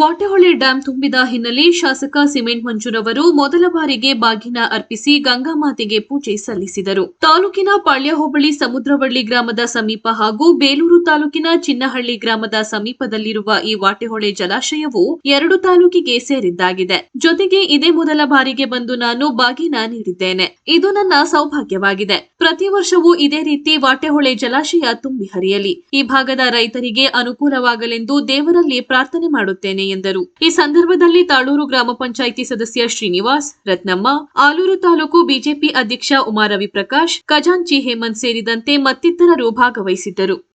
ವಾಟೆಹೊಳೆ dam ತುಂಬಿದ ಹಿನ್ನೆಲೆ ಶಾಸಕ ಸಿಮೆಂಟ್ ಮಂಜುರವರು ಮೊದಲ ಬಾರಿಗೆ ಬಾಗಿನ ಅರ್ಪಿಸಿ ಗಂಗಾಮಾತೆಗೆ ಪೂಜೆ ಸಲ್ಲಿಸಿದರು. ತಾಲೂಕಿನ ಪಾಳ್ಯ ಹೋಬಳಿ ಸಮುದ್ರವಳ್ಳಿ ಗ್ರಾಮದ ಸಮೀಪ ಹಾಗೂ ಬೇಲೂರು ತಾಲೂಕಿನ ಚಿನ್ನಹಳ್ಳಿ ಗ್ರಾಮದ ಸಮೀಪದಲ್ಲಿರುವ ಈ ವಾಟೆಹೊಳೆ ಜಲಾಶಯವು ಎರಡು ತಾಲೂಕಿಗೆ ಸೇರಿದ್ದಾಗಿದೆ. ಜೊತೆಗೆ ಇದೇ ಮೊದಲ ಬಾರಿಗೆ ಬಂದು ನಾನು ಬಾಗಿನ ನೀಡಿದ್ದೇನೆ. ಇದು ನನ್ನ ಸೌಭಾಗ್ಯವಾಗಿದೆ. ಪ್ರತಿ ವರ್ಷವೂ ಇದೇ ರೀತಿ ವಾಟೆಹೊಳೆ ಜಲಾಶಯ ತುಂಬಿ ಹರಿಯಲಿ. ಈ ಭಾಗದ ರೈತರಿಗೆ ಅನುಕೂಲವಾಗಲೆಂದು ದೇವರಲ್ಲಿ ಪ್ರಾರ್ಥನೆ ಮಾಡುತ್ತೇನೆ ಎಂದರು. ಈ ಸಂದರ್ಭದಲ್ಲಿ ತಾಳೂರು ಗ್ರಾಮ ಪಂಚಾಯಿತಿ ಸದಸ್ಯ ಶ್ರೀನಿವಾಸ್, ರತ್ನಮ್ಮ, ಆಲೂರು ತಾಲೂಕು ಬಿಜೆಪಿ ಅಧ್ಯಕ್ಷ ಉಮಾರವಿ ರವಿಪ್ರಕಾಶ್ ಖಜಾಂಚಿ ಹೇಮಂತ್ ಸೇರಿದಂತೆ ಮತ್ತಿತರರು ಭಾಗವಹಿಸಿದ್ದರು.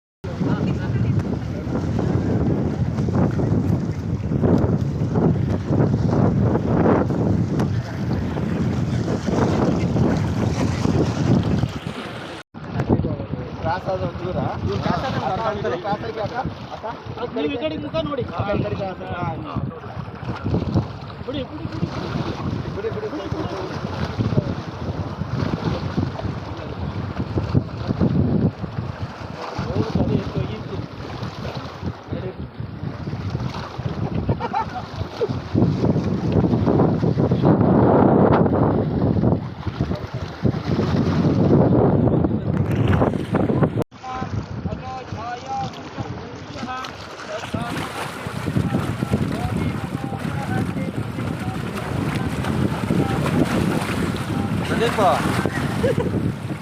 ಮುಖ ನೋಡಿ.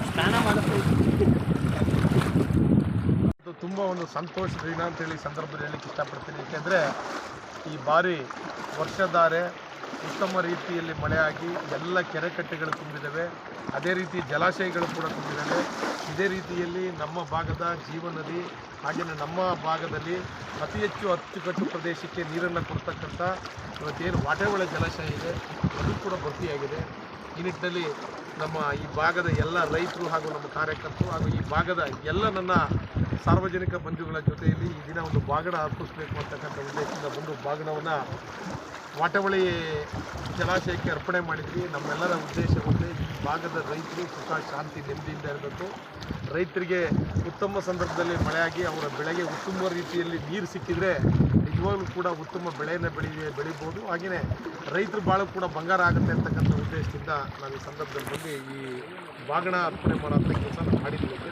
ಸ್ನಾನ ಮಾಡಿಸ್ತಾ ಅದು ತುಂಬ ಒಂದು ಸಂತೋಷದ ದಿನ ಅಂತೇಳಿ ಹೇಳಿ ಸಂದರ್ಭದಲ್ಲಿ ಹೇಳಲಿಕ್ಕೆ ಇಷ್ಟಪಡ್ತೀನಿ. ಏಕೆಂದರೆ ಈ ಬಾರಿ ವರ್ಷಧಾರೆ ಉತ್ತಮ ರೀತಿಯಲ್ಲಿ ಮಳೆಯಾಗಿ ಎಲ್ಲ ಕೆರೆಕಟ್ಟೆಗಳು ತುಂಬಿದ್ದಾವೆ ಅದೇ ರೀತಿ ಜಲಾಶಯಗಳು ಕೂಡ ತುಂಬಿದ್ದಾವೆ ಇದೇ ರೀತಿಯಲ್ಲಿ ನಮ್ಮ ಭಾಗದ ಜೀವನದಿ ಹಾಗೆಯೇ ನಮ್ಮ ಭಾಗದಲ್ಲಿ ಅತಿ ಹೆಚ್ಚು ಅಚ್ಚುಕಟ್ಟು ಪ್ರದೇಶಕ್ಕೆ ನೀರನ್ನು ಕೊಡ್ತಕ್ಕಂಥ ಇವತ್ತೇನು ವಾಟೆಹೊಳೆ ಜಲಾಶಯ ಇದೆ ಅದು ಕೂಡ ಭರ್ತಿಯಾಗಿದೆ. ಈ ನಿಟ್ಟಿನಲ್ಲಿ ನಮ್ಮ ಈ ಭಾಗದ ಎಲ್ಲ ರೈತರು ಹಾಗೂ ನಮ್ಮ ಕಾರ್ಯಕರ್ತರು ಹಾಗೂ ಈ ಭಾಗದ ಎಲ್ಲ ನನ್ನ ಸಾರ್ವಜನಿಕ ಬಂಧುಗಳ ಜೊತೆಯಲ್ಲಿ ಈ ದಿನ ಒಂದು ಬಾಗಣ ಅರ್ಪಿಸಬೇಕು ಅಂತಕ್ಕಂಥ ಉದ್ದೇಶದಿಂದ ಬಂದು ಬಾಗಣವನ್ನು ವಾಟವಳಿ ಜಲಾಶಯಕ್ಕೆ ಅರ್ಪಣೆ ಮಾಡಿದ್ವಿ. ನಮ್ಮೆಲ್ಲರ ಉದ್ದೇಶ ಈ ಭಾಗದ ರೈತರು ಸುಖ, ಶಾಂತಿ, ನೆಮ್ಮದಿಯಿಂದ ಇರಬೇಕು. ರೈತರಿಗೆ ಉತ್ತಮ ಸಂದರ್ಭದಲ್ಲಿ ಮಳೆಯಾಗಿ ಅವರ ಬೆಳೆಗೆ ಉತ್ತಮ ರೀತಿಯಲ್ಲಿ ನೀರು ಸಿಕ್ಕಿದರೆ ನಿಜವಾಗ್ಲೂ ಕೂಡ ಉತ್ತಮ ಬೆಳೆಯನ್ನು ಬೆಳಿ ಬೆಳಿಬೋದು. ಹಾಗೆಯೇ ರೈತರು ಬಾಳು ಕೂಡ ಬಂಗಾರ ಆಗುತ್ತೆ ಅಂತಕ್ಕಂಥ ಉದ್ದೇಶದಿಂದ ನಾನು ಈ ಸಂದರ್ಭದಲ್ಲಿ ಬಂದು ಈ ಬಾಗಣ ಅರ್ಪಣೆ ಮಾಡೋಂಥ ಕೆಲಸ ಮಾಡಿದ್ದೀವಿ